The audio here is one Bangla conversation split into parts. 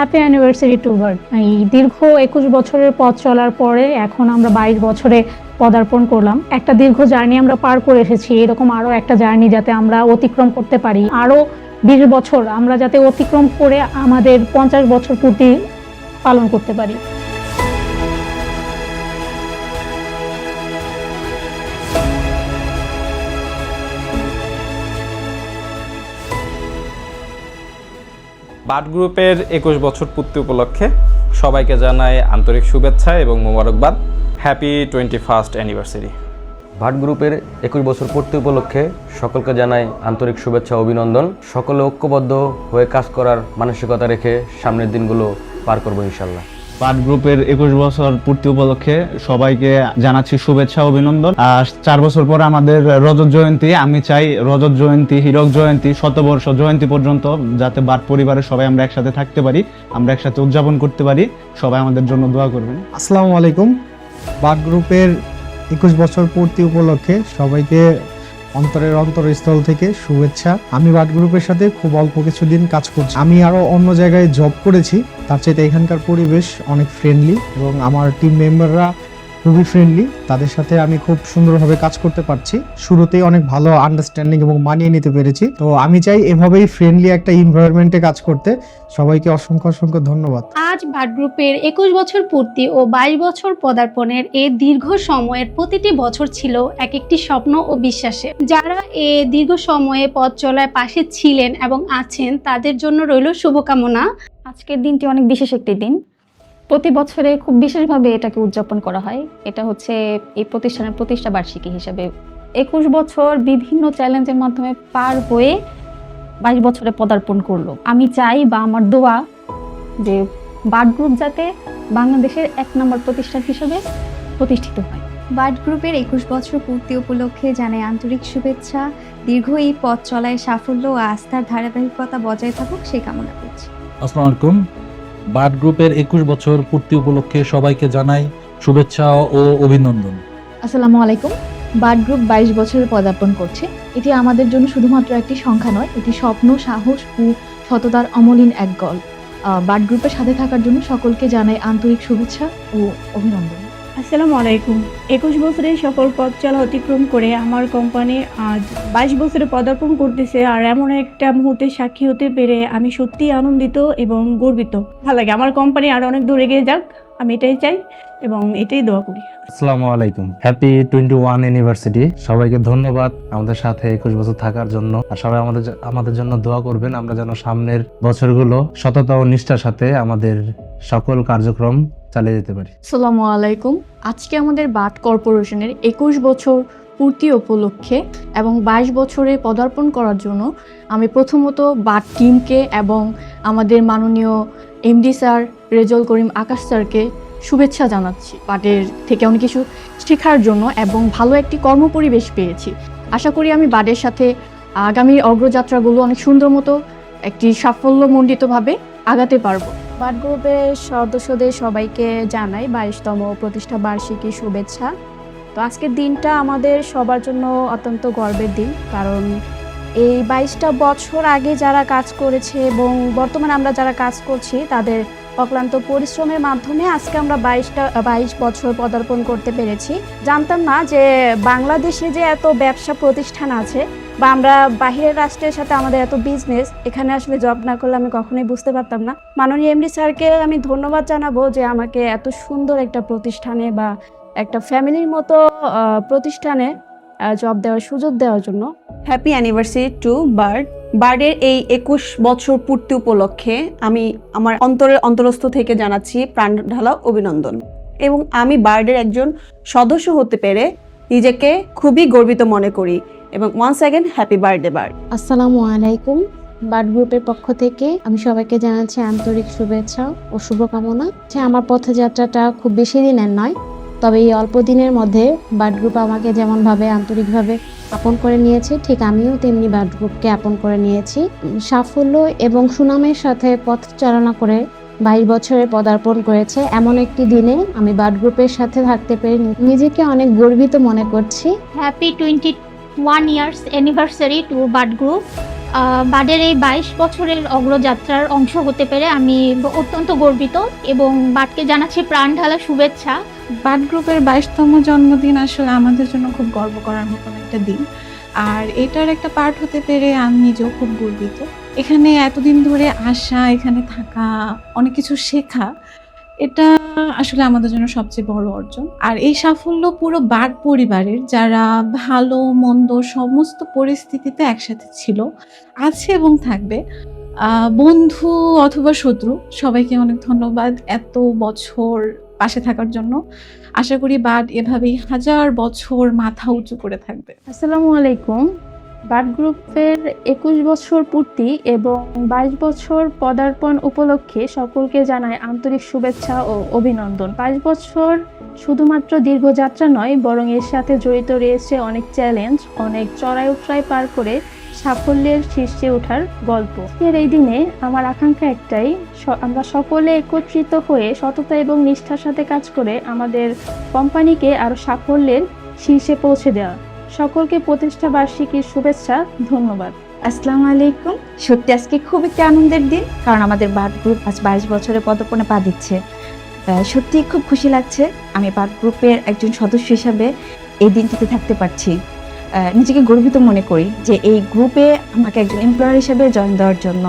হ্যাপি অ্যানিভার্সারি টু বার্ড এই দীর্ঘ একুশ বছরের পথ চলার পরে এখন আমরা বাইশ বছরে পদার্পণ করলাম। একটা দীর্ঘ জার্নি আমরা পার করে এসেছি। এরকম আরও একটা জার্নি যাতে আমরা অতিক্রম করতে পারি। আরও বিশ বছর আমরা যাতে অতিক্রম করে আমাদের পঞ্চাশ বছর পূর্তি পালন করতে পারি। বাট গ্রুপের একুশ বছর পূর্তি উপলক্ষে সবাইকে জানায় আন্তরিক শুভেচ্ছা এবং মোবারকবাদ। হ্যাপি টোয়েন্টি ফার্স্ট অ্যানিভার্সারি ভাট গ্রুপের একুশ বছর পূর্তি উপলক্ষে সকলকে জানাই আন্তরিক শুভেচ্ছা অভিনন্দন। সকলে ঐক্যবদ্ধ হয়ে কাজ করার মানসিকতা রেখে সামনের দিনগুলো পার করব ইনশাল্লাহ। পাট গ্রুপের একুশ বছর পূর্তি উপলক্ষে সবাইকে জানাচ্ছি শুভেচ্ছা, অভিনন্দন। আর চার বছর পর আমাদের রজত জয়ন্তী, আমি চাই রজত জয়ন্তী, হীরক জয়ন্তী, শতবর্ষ জয়ন্তী পর্যন্ত যাতে বাট পরিবারের সবাই আমরা একসাথে থাকতে পারি, আমরা একসাথে উদযাপন করতে পারি। সবাই আমাদের জন্য দোয়া করবেন। আসসালামু আলাইকুম। বাগ গ্রুপের একুশ বছর পূর্তি উপলক্ষে সবাইকে অন্তরের অন্তরস্থল থেকে শুভেচ্ছা। আমি বাট গ্রুপের সাথে খুব অল্প কিছুদিন কাজ করছি। আমি আরও অন্য জায়গায় জব করেছি। তার চাইতে এখানকার পরিবেশ অনেক ফ্রেন্ডলি এবং আমার টিম মেম্বাররা খুবই ফ্রেন্ডলি তাদের সাথে আমি খুব সুন্দরভাবে কাজ করতে পারছি। শুরুতেই অনেক ভালো আন্ডারস্ট্যান্ডিং এবং মানিয়ে নিতে পেরেছি। তো আমি চাই এভাবেই ফ্রেন্ডলি একটা ইনভায়রনমেন্টে কাজ করতে। সবাইকে অসংখ্য অসংখ্য ধন্যবাদ। আজ ভাট গ্রুপের একুশ বছর পূর্তি ও বাইশ বছর পদার্পণের এ দীর্ঘ সময়ের প্রতিটি বছর ছিল এক একটি স্বপ্ন ও বিশ্বাসে যারা এ দীর্ঘ সময়ে পথ চলায় পাশে ছিলেন এবং আছেন তাদের জন্য রইল শুভকামনা। আজকের দিনটি অনেক বিশেষ একটি দিন। প্রতি বছরে খুব বিশেষভাবে এটাকে উদযাপন করা হয়। এটা হচ্ছে এই প্রতিষ্ঠানের প্রতিষ্ঠা বার্ষিকী হিসেবে। একুশ বছর বিভিন্ন চ্যালেঞ্জের মাধ্যমে পার হয়ে বাইশ বছরে পদার্পণ করল। আমি চাই বা আমার দোয়া যে বার্ড গ্রুপ যাতে বাংলাদেশের এক নম্বর প্রতিষ্ঠান হিসেবে প্রতিষ্ঠিত হয়। বার্ড গ্রুপের একুশ বছর পূর্তি উপলক্ষে জানাই আন্তরিক শুভেচ্ছা। দীর্ঘ এই পথ চলায় সাফল্য ও আস্থার ধারাবাহিকতা বজায় থাকুক সেই কামনা করছি। আসসালামু আলাইকুম। বার্ড গ্রুপের একুশ বছর পূর্তি উপলক্ষে সবাইকে জানাই শুভেচ্ছা ও অভিনন্দন। আসসালামু আলাইকুম। বার্ড গ্রুপ বাইশ বছরে পদার্পণ করছে। এটি আমাদের জন্য শুধুমাত্র একটি সংখ্যা নয়, এটি স্বপ্ন, সাহস ও সততার অমলিন এক গল বার্ড গ্রুপের সাথে থাকার জন্য সকলকে জানাই আন্তরিক শুভেচ্ছা ও অভিনন্দন। আসসালামু আলাইকুম। একুশ বছরের সফল পথ চলা অতিক্রম করে আমার কোম্পানি আজ বাইশ বছরে পদার্পণ করতেছে আর এমন একটা মুহূর্তে সাক্ষী হতে পেরে আমি সত্যিই আনন্দিত এবং গর্বিত। ভালো লাগে। আমার কোম্পানি আর অনেক দূরে এগিয়ে যাক, আমি এটাই চাই এবং এটাই দোয়া করি। আসসালামু আলাইকুম। হ্যাপি টোয়েন্টি ওয়ান ইউনিভার্সিটি সবাইকে ধন্যবাদ আমাদের সাথে একুশ বছর থাকার জন্য। আর সবাই আমাদের আমাদের জন্য দোয়া করবেন। আমরা যেন সামনের বছরগুলো সততা ও নিষ্ঠার সাথে আমাদের সকল কার্যক্রম চালিয়ে যেতে পারি। আসসালামু আলাইকুম। আজকে আমাদের বাট কর্পোরেশনের একুশ বছর পূর্তি উপলক্ষে এবং বাইশ বছরে পদার্পণ করার জন্য আমি প্রথমত বাট টিমকে এবং আমাদের মাননীয় এমডি স্যার রেজল করিম আকাশ স্যারকে শুভেচ্ছা জানাচ্ছি বাটের থেকে অনেক কিছু শেখার জন্য এবং ভালো একটি কর্মপরিবেশ পেয়েছি। আশা করি আমি বাটের সাথে আগামী অগ্রযাত্রাগুলো অনেক সুন্দর মতো একটি সাফল্যমণ্ডিতভাবে আগাতে পারব। বার্ড গ্রুপের সদস্যদের সবাইকে জানাই বাইশতম প্রতিষ্ঠা বার্ষিকী শুভেচ্ছা। তো আজকের দিনটা আমাদের সবার জন্য অত্যন্ত গর্বের দিন, কারণ এই বাইশটা বছর আগে যারা কাজ করেছে এবং বর্তমানে আমরা যারা কাজ করছি, তাদের অক্লান্ত পরিশ্রমের মাধ্যমে আজকে আমরা বাইশটা, বাইশ বছর পদার্পণ করতে পেরেছি। জানতাম না যে বাংলাদেশে যে এত ব্যবসা প্রতিষ্ঠান আছে বা আমরা বাহিরের রাষ্ট্রের সাথে আমাদের এত বিজনেস এখানে আসলে জব না করলে আমি কখনোই বুঝতে পারতাম না। মাননীয় এমডি স্যারকে আমি ধন্যবাদ জানাব যে আমাকে এত সুন্দর একটা প্রতিষ্ঠানে বা একটা ফ্যামিলির মতো প্রতিষ্ঠানে জব দেওয়ার সুযোগ দেওয়ার জন্য। হ্যাপি অ্যানিভার্সারি টু বার্ড বার্ডের এই একুশ বছর পূর্তি উপলক্ষে আমি আমার অন্তরের অন্তরস্থ থেকে জানাচ্ছি প্রাণ ঢালা অভিনন্দন। এবং আমি বার্ডের একজন সদস্য হতে পেরে নিজেকে খুবই গর্বিত মনে করি। এবং once again happy birthday bird আসসালামু আলাইকুম বার্ড গ্রুপের পক্ষ থেকে। আমি সবাইকে জানাচ্ছি আন্তরিক শুভেচ্ছা ও শুভকামনা। যে আমার পথযাত্রাটা খুব বেশি দিনের নয় তবে এই অল্প দিনের মধ্যে বার্ড গ্রুপ আমাকে যেমনভাবে আন্তরিকভাবে আপন করে নিয়েছে ঠিক আমিও তেমনি বার্ড গ্রুপকে আপন করে নিয়েছি। সাফল্য এবং সুনামের সাথে পথ চালনা করে বাইশ বছরে পদার্পণ করেছে। এমন একটি দিনে আমি বার্ড গ্রুপের সাথে থাকতে পেরে নিজেকে অনেক গর্বিত মনে করছি। Happy twenty one years anniversary to bird group বাডের এই বাইশ বছরের অগ্রযাত্রার অংশ হতে পেরে আমি অত্যন্ত গর্বিত এবং বাটকে জানাচ্ছি প্রাণ ঢালা শুভেচ্ছা। বাট গ্রুপের বাইশতম জন্মদিন আসলে আমাদের জন্য খুব গর্ব করার মতন একটা দিন। আর এটার একটা পার্ট হতে পেরে আমি নিজেও খুব গর্বিত। এখানে এতদিন ধরে আসা, এখানে থাকা, অনেক কিছু শেখা এটা আসলে আমাদের জন্য সবচেয়ে বড় অর্জন। আর এই সাফল্য পুরো বার পরিবারের, যারা ভালো, মন্দ সমস্ত পরিস্থিতিতে একসাথে ছিল, আছে এবং থাকবে। বন্ধু অথবা শত্রু, সবাইকে অনেক ধন্যবাদ এত বছর পাশে থাকার জন্য। আশা করি বাট এভাবেই হাজার বছর মাথা উঁচু করে থাকবে। আসসালামু আলাইকুম। বাট গ্রুপের একুশ বছর পূর্তি এবং বাইশ বছর পদার্পণ উপলক্ষে সকলকে জানায় আন্তরিক শুভেচ্ছা ও অভিনন্দন। বাইশ বছর শুধুমাত্র দীর্ঘযাত্রা নয়, বরং এর সাথে জড়িত রয়েছে অনেক চ্যালেঞ্জ, অনেক চড়াই উতরাই পার করে সাফল্যের শীর্ষে ওঠার গল্প। এর এই দিনে আমার আকাঙ্ক্ষা একটাই আমরা সকলে একত্রিত হয়ে সততা এবং নিষ্ঠার সাথে কাজ করে আমাদের কোম্পানিকে আরও সাফল্যের শীর্ষে পৌঁছে দেওয়া। সকলকে প্রতিষ্ঠা বার্ষিকীর শুভেচ্ছা, ধন্যবাদ। আসসালামু আলাইকুম। সত্যি আজকে খুব একটি আনন্দের দিন, কারণ আমাদের বার্ড গ্রুপ আজ বাইশ বছরে পদপণে পা দিচ্ছে। সত্যি খুব খুশি লাগছে আমি বার্ড গ্রুপের একজন সদস্য হিসাবে এই দিনটিতে থাকতে পারছি। নিজেকে গর্বিত মনে করি যে এই গ্রুপে আমাকে একজন এমপ্লয়ার হিসেবে জয়েন দেওয়ার জন্য।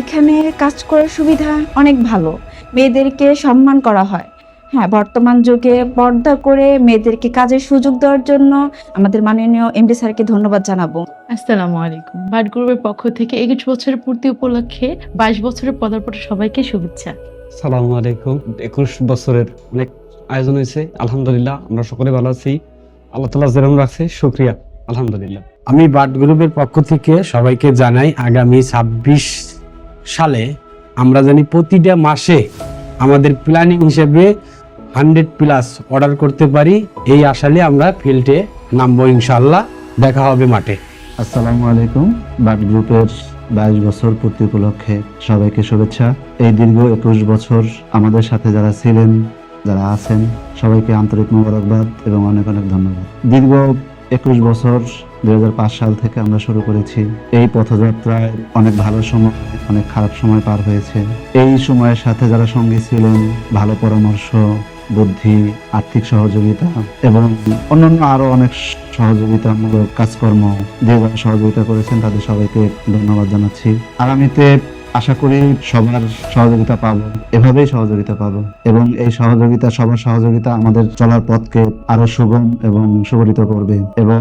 এখানে কাজ করার সুবিধা অনেক ভালো। মেয়েদেরকে সম্মান করা হয়। হ্যাঁ বর্তমান যুগে পর্দা করে মেয়েদেরকে কাজের সুযোগ দেওয়ার জন্য আমাদের মাননীয় এমডি স্যারকে ধন্যবাদ জানাব। আসসালামু আলাইকুম। বাট গ্রুপের পক্ষ থেকে একুশ বছরের পূর্তি উপলক্ষে বাইশ বছরের পদার্পণে সবাইকে শুভেচ্ছা। সালামু আলাইকুম। একুশ বছরের অনেক আয়োজন হয়েছে আলহামদুলিল্লাহ আমরা সকলে ভালো আছি। আল্লাহ তালা যেরকম রাখছে শুক্রিয়া আলহামদুলিল্লাহ। আমি বাট গ্রুপের পক্ষ থেকে সবাইকে জানাই আগামী ছাব্বিশ সালে আমরা জানি প্রতিটা মাসে আমাদের প্ল্যানিং হিসেবে হান্ড্রেড প্লাস অর্ডার করতে পারি, এই আশালে আমরা ফিল্ডে নামবো ইনশাল্লাহ দেখা হবে মাঠে। আসসালামু আলাইকুম। বাট গ্রুপের বাইশ বছর পূর্তি উপলক্ষে সবাইকে শুভেচ্ছা। এই দীর্ঘ একুশ বছর আমাদের সাথে যারা ছিলেন, যারা আছেন, সবাইকে আন্তরিক মোবারকবাদ এবং অনেক অনেক ধন্যবাদ। দীর্ঘ একুশ বছর দুই হাজার পাঁচ সাল থেকে আমরা শুরু করেছি। এই পথযাত্রায় অনেক ভালো সময়, অনেক খারাপ সময় পার হয়েছে। এই সময়ের সাথে যারা সঙ্গী ছিলেন, ভালো পরামর্শ বুদ্ধি, আর্থিক সহযোগিতা এবং অন্যান্য আরও অনেক সহযোগিতামূলক কাজকর্ম যে সহযোগিতা করেছেন তাদের সবাইকে ধন্যবাদ জানাচ্ছি। আগামীতে আশা করি সবার সহযোগিতা পাবো। এভাবেই সহযোগিতা পাবো এবং এই সহযোগিতা, সবার সহযোগিতা আমাদের চলার পথকে আরও সুগম এবং সুগঠিত করবে এবং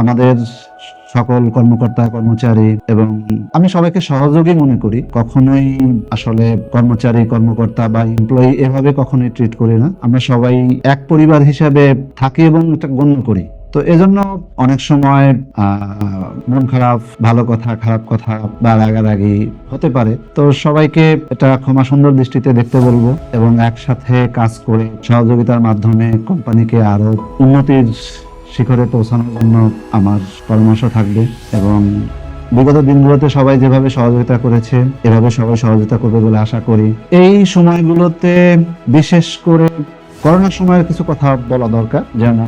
আমাদের সকল কর্মকর্তা, কর্মচারী এবং আমি সবাইকে সহযোগী মনে করি। কখনোই আসলে কর্মচারী, কর্মকর্তা বা এমপ্লয়ি এভাবে কখনোই ট্রিট করি না। আমরা সবাই এক পরিবার হিসাবে থাকি এবং এটা গণ্য করি। তো এজন্য অনেক সময় মন খারাপ, ভালো কথা, খারাপ কথা বা রাগারাগি হতে পারে। তো সবাইকে এটা ক্ষমা সুন্দর দৃষ্টিতে দেখতে বলব এবং একসাথে কাজ করে সহযোগিতার মাধ্যমে কোম্পানিকে আরও উন্নতির শিখরে পৌঁছানোর জন্য আমার পরামর্শ থাকবে এবং বিগত দিনগুলোতে সবাই যেভাবে সহযোগিতা করেছে, এভাবে সবাই সহযোগিতা করবে বলে আশা করি। এই সময়গুলোতে বিশেষ করে করোনার সময়ের কিছু কথা বলা দরকার, যেমন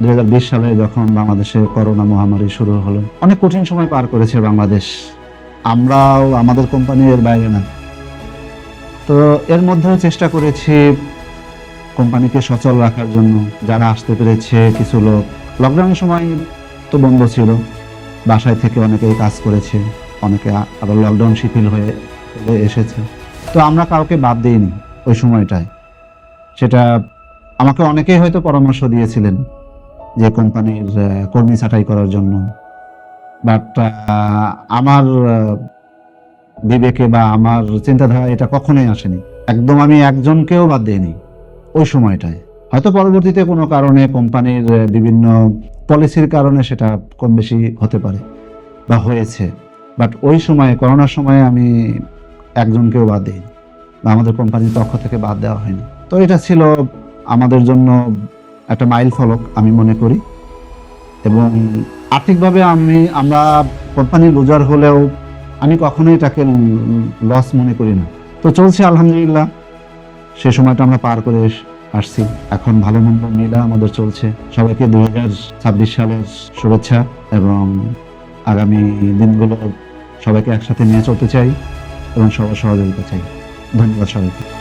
দু হাজার বিশ সালে যখন বাংলাদেশে করোনা মহামারী শুরু হলো, অনেক কঠিন সময় পার করেছে বাংলাদেশ। আমরাও, আমাদের কোম্পানি এর বাইরে না। তো এর মধ্যেও চেষ্টা করেছি কোম্পানিকে সচল রাখার জন্য, যারা আসতে পেরেছে কিছু লোক। লকডাউনের সময় তো বন্ধ ছিল, বাসায় থেকে অনেকেই কাজ করেছে, অনেকে আবার লকডাউন শিথিল হয়ে হয়ে এসেছে। তো আমরা কাউকে বাদ দিইনি ওই সময়টায়। সেটা আমাকে অনেকেই হয়তো পরামর্শ দিয়েছিলেন যে কোম্পানির কর্মী ছাঁটাই করার জন্য। বাট আমার বিবেকে বা আমার চিন্তাধারা এটা কখনোই আসেনি। একদম আমি একজনকেও বাদ দিইনি ওই সময়টায়। হয়তো পরবর্তীতে কোনো কারণে কোম্পানির বিভিন্ন পলিসির কারণে সেটা কম বেশি হতে পারে বা হয়েছে। বাট ওই সময়ে, করোনার সময়ে আমি একজনকেও বাদ দিইনি বা আমাদের কোম্পানির পক্ষ থেকে বাদ দেওয়া হয়নি। তো এটা ছিল আমাদের জন্য একটা মাইল ফলক আমি মনে করি। এবং আর্থিকভাবে আমি, আমরা কোম্পানি লুজার হলেও আমি কখনোই এটাকে লস মনে করি না। তো চলছে আলহামদুলিল্লাহ। সে সময়টা আমরা পার করে আসছি। এখন ভালো মন্দ মিলা আমাদের চলছে। সবাইকে দুই হাজার ছাব্বিশ সালের শুভেচ্ছা এবং আগামী দিনগুলো সবাইকে একসাথে নিয়ে চলতে চাই এবং সবার সহযোগিতা চাই। ধন্যবাদ সবাইকে।